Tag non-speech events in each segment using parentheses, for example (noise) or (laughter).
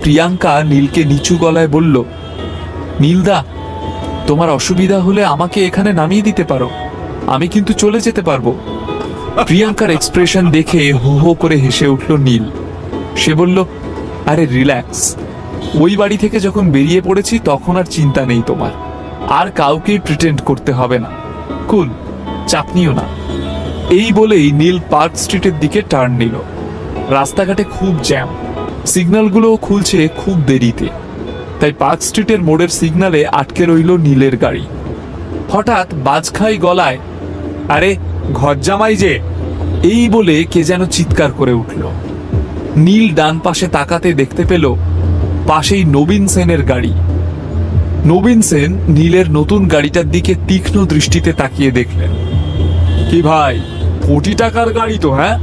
প্রিয়াঙ্কা নীলকে নিচু গলায় বলল, নীলদা, তোমার অসুবিধা হলে আমাকে এখানে নামিয়ে দিতে পারো। আমি কিন্তু চলে যেতে পারব। প্রিয়াঙ্কার এক্সপ্রেশন দেখে হো হো করে হেসে উঠল নীল। সে বলল, আরে, রিল্যাক্স। ওই বাড়ি থেকে যখন বেরিয়ে পড়েছি, তখন আর চিন্তা নেই তোমার। আর কাউকেই প্রিটেন্ড করতে হবে না। কুল, চাপ নিও না। এই বলেই নীল পার্ক স্ট্রিটের দিকে টার্ন নিল। রাস্তাঘাটে খুব জ্যাম সিগন্যালগুলোও খুলছে খুব দেরিতে। তাই পার্ক স্ট্রিটের মোড়ের সিগন্যালে আটকে রইল নীলের গাড়ি। হঠাৎ বাজখাই গলায়, আরে ঘর জামাই যে! এই বলে কে যেন চিৎকার করে উঠল। নীল ডান পাশে তাকাতে দেখতে পেল পাশেই নবীন সেনের গাড়ি। নবীন সেন নীলের নতুন গাড়িটার দিকে তীক্ষ্ণ দৃষ্টিতে তাকিয়ে দেখলেন। কি ভাই, কোটি টাকার গাড়ি তো হ্যাঁ?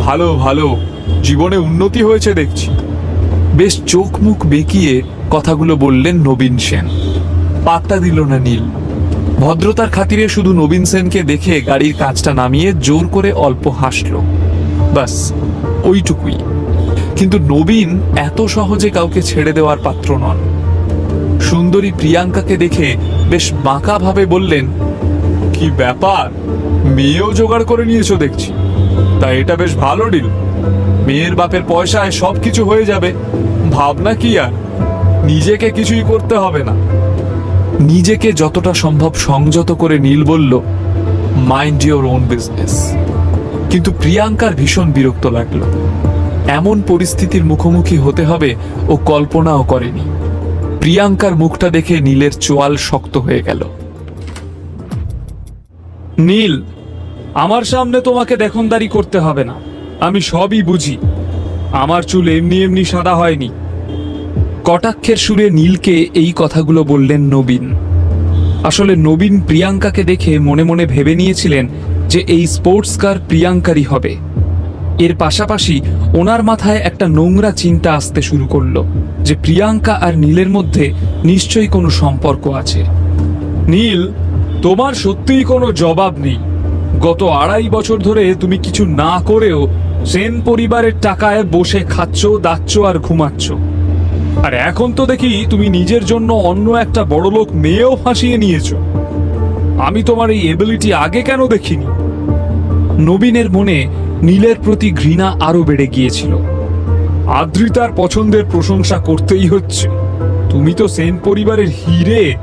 ভালো ভালো। জীবনে উন্নতি হয়েছে দেখছি। বেশ চোখ মুখ বেঁকিয়ে কথাগুলো বললেন নবীন সেন। পাত্তা দিল না নীল। ভদ্রতার খাতিরে শুধু নবীন সেনকে দেখে গাড়ির কাজটা নামিয়ে জোর করে অল্প হাসল। বাস ওইটুকুই। কিন্তু নবীন এত সহজে কাউকে ছেড়ে দেওয়ার পাত্র নন। সুন্দরী প্রিয়াঙ্কাকে দেখে বেশ বাঁকা ভাবে বললেন, কি ব্যাপার? মেয়েও জোগাড় করে নিয়েছো দেখছি। তা এটা বেশ ভালো ডিল। মেয়ের বাপের পয়সায় সব কিছু হয়ে যাবে। ভাবনা কি আর? নিজেকে কিছুই করতে হবে না। নিজেকে যতটা সম্ভব সংযত করে নীল বলল মাইন্ড ইওর ওন বিজনেস কিন্তু প্রিয়াঙ্কার ভীষণ বিরক্ত লাগল। এমন পরিস্থিতির মুখোমুখি হতে হবে ও কল্পনাও করেনি। প্রিয়াঙ্কার মুখটা দেখে নীলের চোয়াল শক্ত হয়ে গেল। নীল, আমার সামনে তোমাকে দেখনদারি করতে হবে না। আমি সবই বুঝি। আমার চুল এমনি এমনি সাদা হয়নি। কটাক্ষের সুরে নীলকে এই কথাগুলো বললেন নবীন। আসলে নবীন প্রিয়াঙ্কাকে দেখে মনে মনে ভেবে নিয়েছিলেন যে এই স্পোর্টস কার প্রিয়াঙ্কারই হবে। এর পাশাপাশি ওনার মাথায় একটা নোংরা চিন্তা আসতে শুরু করল যে প্রিয়াঙ্কা আর নীলের মধ্যে নিশ্চয়ই কোনো সম্পর্ক আছে। নীল, তোমার সত্যিই কোনো জবাব নেই। গত আড়াই বছর ধরে তুমি কিছু না করেও সেন পরিবারের টাকায় বসে খাচ্ছ, দাচ্ছ আর ঘুমাচ্ছ। আর এখন তো দেখি তুমি নিজের জন্য অন্য একটা বড়লোক মেয়েও ফাঁসিয়ে নিয়েছো। আমি তোমার এই এবিলিটি আগে কেন দেখিনি? নবীনের মনে নীলের প্রতি ঘৃণা আরও বেড়ে গিয়েছিল। আদ্রিতার পছন্দের প্রশংসা করতেই হচ্ছে। তুমি তো সেন পরিবারের হিরে।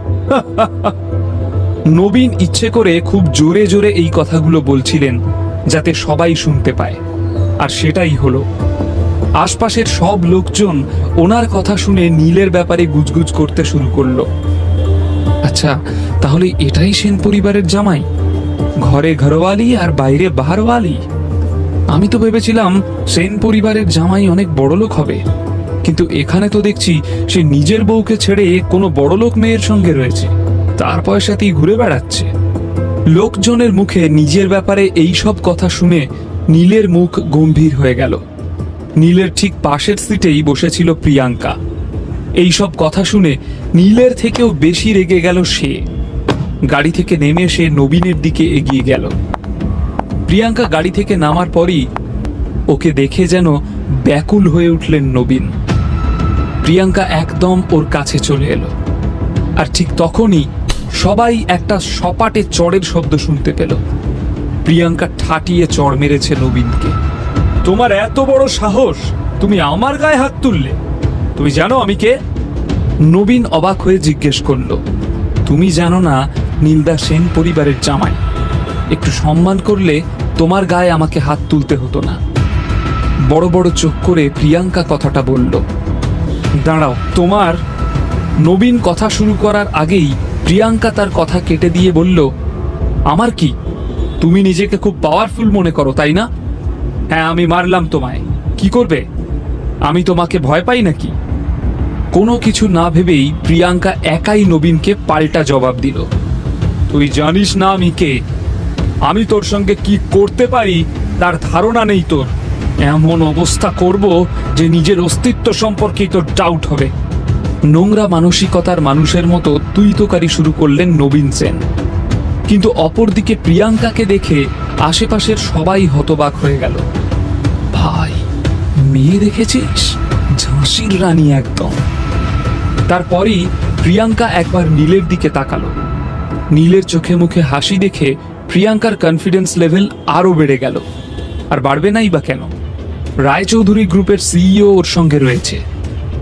(laughs) নবীন ইচ্ছে করে খুব জোরে জোরে এই কথাগুলো বলছিলেন, যাতে সবাই শুনতে পায়। আর সেটাই হলো। আশপাশের সব লোকজন ওনার কথা শুনে নীলের ব্যাপারে গুজগুজ করতে শুরু করল। আচ্ছা তাহলে এটাই সেন পরিবারের জামাই? ঘরে ঘরওয়ালি আর বাইরে বাহারওয়ালি? আমি তো ভেবেছিলাম সেন পরিবারের জামাই অনেক বড় লোক হবে। কিন্তু এখানে তো দেখছি সে নিজের বউকে ছেড়ে কোনো বড়লোক মেয়ের সঙ্গে রয়েছে। তার পয়সাতেই ঘুরে বেড়াচ্ছে। লোকজনের মুখে নিজের ব্যাপারে এই সব কথা শুনে নীলের মুখ গম্ভীর হয়ে গেল। নীলের ঠিক পাশের সিটেই বসেছিল প্রিয়াঙ্কা। এই সব কথা শুনে নীলের থেকেও বেশি রেগে গেল সে। গাড়ি থেকে নেমে সে নবীনের দিকে এগিয়ে গেল। প্রিয়াঙ্কা গাড়ি থেকে নামার পরই ওকে দেখে যেন ব্যাকুল হয়ে উঠলেন নবীন। প্রিয়াঙ্কা একদম ওর কাছে চলে এলো। আর ঠিক তখনই সবাই একটা সপাটে চড়ের শব্দ শুনতে পেল। প্রিয়াঙ্কা ঠাটিয়ে চড় মেরেছে নবীনকে। তোমার এত বড় সাহস, তুমি আমার গায়ে হাত তুললে। তুমি জানো আমি কে? নবীন অবাক হয়ে জিজ্ঞেস করল, তুমি জানো না নীলদা সেন পরিবারের জামাই? একটু সম্মান করলে তোমার গায়ে আমাকে হাত তুলতে হতো না। বড় বড় চোখ করে প্রিয়াঙ্কা কথাটা বলল, দাঁড়াও, তোমার নবীন কথা শুরু করার আগেই প্রিয়াঙ্কা তার কথা কেটে দিয়ে বলল, আমার কি তুমি নিজেকে খুব পাওয়ারফুল মনে করো, তাই না? হ্যাঁ আমি মারলাম তোমায়। কি করবে? আমি তোমাকে ভয় পাই নাকি? কোনো কিছু না ভেবেই প্রিয়াঙ্কা একাই নবীনকে পাল্টা জবাব দিল। তুই জানিস না আমি কে? আমি তোর সঙ্গে কি করতে পারি? তার ধারণা নেই তোর। এমন অবস্থা করব যে নিজের অস্তিত্ব সম্পর্কেই তোর ডাউট হবে। নোংরা মানসিকতার মানুষের মতো তুই তোকারি শুরু করলেন নবীন সেন। কিন্তু অপরদিকে প্রিয়াঙ্কাকে দেখে আশেপাশের সবাই হতবাক হয়ে গেল। ভাই, মেয়ে দেখেছিস? ঝাঁসির রানী একদম। তারপরেই প্রিয়াঙ্কা একবার নীলের দিকে তাকালো। নীলের চোখে মুখে হাসি দেখে প্রিয়াঙ্কার কনফিডেন্স লেভেল আরও বেড়ে গেল। আর বাড়বে নাই বা কেন? রায়চৌধুরী গ্রুপের সিইও ওর সঙ্গে রয়েছে।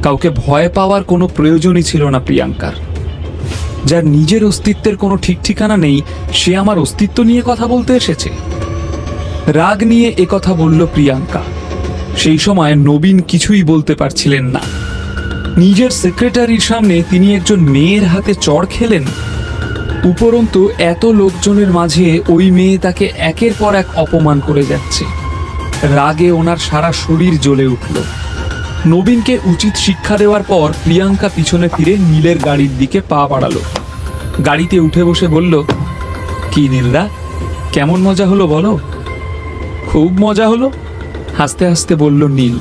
কাউকে ভয় পাওয়ার কোনো প্রয়োজনই ছিল না প্রিয়াঙ্কার। যার নিজের অস্তিত্বের কোনো ঠিক ঠিকানা নেই, সে আমার অস্তিত্ব নিয়ে কথা বলতে এসেছে। রাগ নিয়ে কথা বলল প্রিয়াঙ্কা। সেই সময় নবীন কিছুই বলতে পারছিলেন না। নিজের সেক্রেটারির সামনে তিনি একজন মেয়ের হাতে চড় খেলেন। উপরন্তু এত লোকজনের মাঝে ওই মেয়ে তাকে একের পর এক অপমান করে যাচ্ছে। রাগে ওনার সারা শরীর জ্বলে উঠল। নবীনকে উচিত শিক্ষা দেওয়ার পর প্রিয়াঙ্কা পিছনে ফিরে নীলের গাড়ির দিকে পা বাড়ালো। গাড়িতে উঠে বসে বলল, কি নীলদা, কেমন মজা হলো বলো? খুব মজা হলো, হাসতে হাসতে বলল নীল।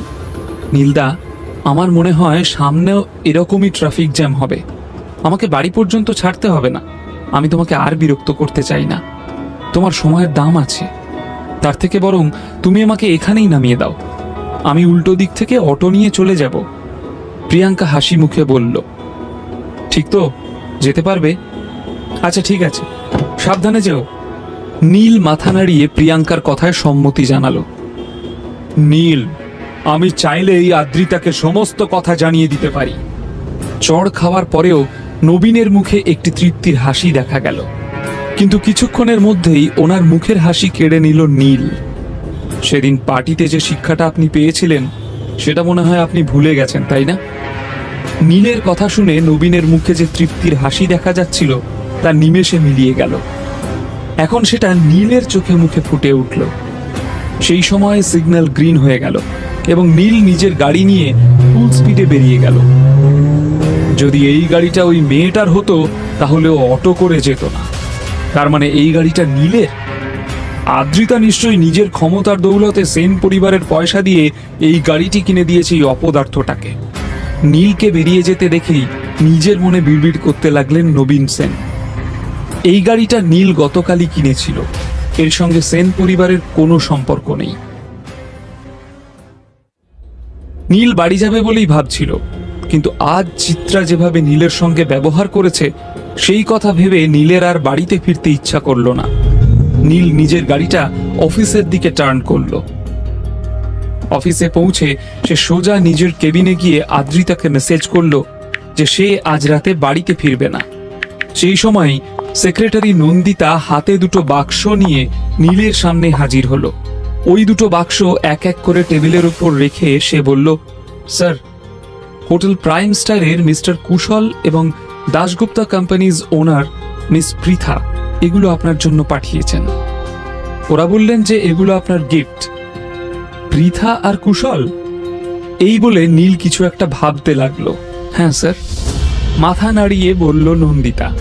নীলদা, আমার মনে হয় সামনেও এরকমই ট্রাফিক জ্যাম হবে। আমাকে বাড়ি পর্যন্ত ছাড়তে হবে না। আমি তোমাকে আর বিরক্ত করতে চাই না। তোমার সময়ের দাম আছে। তার থেকে বরং তুমি আমাকে এখানেই নামিয়ে দাও। আমি উল্টো দিক থেকে অটো নিয়ে চলে যাব। প্রিয়াঙ্কা হাসি মুখে বলল, ঠিক তো, যেতে পারবে? আচ্ছা ঠিক আছে, সাবধানে যেও। নীল মাথা নাড়িয়ে প্রিয়াঙ্কার কথায় সম্মতি জানালো। নীল, আমি চাইলে এই আদ্রিতাকে সমস্ত কথা জানিয়ে দিতে পারি। চড় খাওয়ার পরেও নবীনের মুখে একটি তৃপ্তির হাসি দেখা গেল। কিন্তু কিছুক্ষণের মধ্যেই ওনার মুখের হাসি কেড়ে নিল নীল। সেদিন পার্টিতে যে শিক্ষাটা আপনি পেয়েছিলেন, সেটা মনে হয় আপনি ভুলে গেছেন, তাই না? নীলের কথা শুনে নবীনের মুখে যে তৃপ্তির হাসি দেখা যাচ্ছিল, তা নিমেষে মিলিয়ে গেল। এখন সেটা নীলের চোখে মুখে ফুটে উঠল। সেই সময় সিগন্যাল গ্রিন হয়ে গেল এবং নীল নিজের গাড়ি নিয়ে ফুল স্পিডে বেরিয়ে গেল। যদি এই গাড়িটা ওই মেয়েটার হতো, তাহলে ও অটো করে যেত না। তার মানে এই গাড়িটা নীলের? আদ্রিতা নিশ্চয়ই নিজের ক্ষমতার দৌলতে সেন পরিবারের পয়সা দিয়ে এই গাড়িটি কিনে দিয়েছে এই অপদার্থটাকে। নীলকে বেরিয়ে যেতে দেখেই নিজের মনে বিড়বিড় করতে লাগলেন নবীন সেন। এই গাড়িটা নীল গতকালই কিনেছিল। এর সঙ্গে সেন পরিবারের কোনো সম্পর্ক নেই। নীল বাড়ি যাবে বলেই ভাবছিল, কিন্তু আজ চিত্রা যেভাবে নীলের সঙ্গে ব্যবহার করেছে, সেই কথা ভেবে নীলের আর বাড়িতে ফিরতে ইচ্ছা করল না। নীল নিজের গাড়িটা অফিসের দিকে টার্ন করল। অফিসে পৌঁছে সে সোজা নিজের কেবিনে গিয়ে আদ্রিতাকে মেসেজ করল যে সে আজ রাতে বাড়িতে ফিরবে না। সেই সময় সেক্রেটারি নন্দিতা হাতে দুটো বাক্স নিয়ে নীলের সামনে হাজির হলো। ওই দুটো বাক্স এক এক করে টেবিলের উপর রেখে সে বলল, স্যার, হোটেল প্রাইম স্টারের মিস্টার কুশল এবং Dasgupta companies owner miss Pritha. এগুলো আপনার জন্য পাঠিয়েছেন। ওরা বললেন যে এগুলো আপনার গিফট বৃথা আর কুশল? এই বলে নীল কিছু একটা ভাবতে লাগল। হ্যাঁ স্যার মাথা নাড়িয়ে বলল নন্দিতা।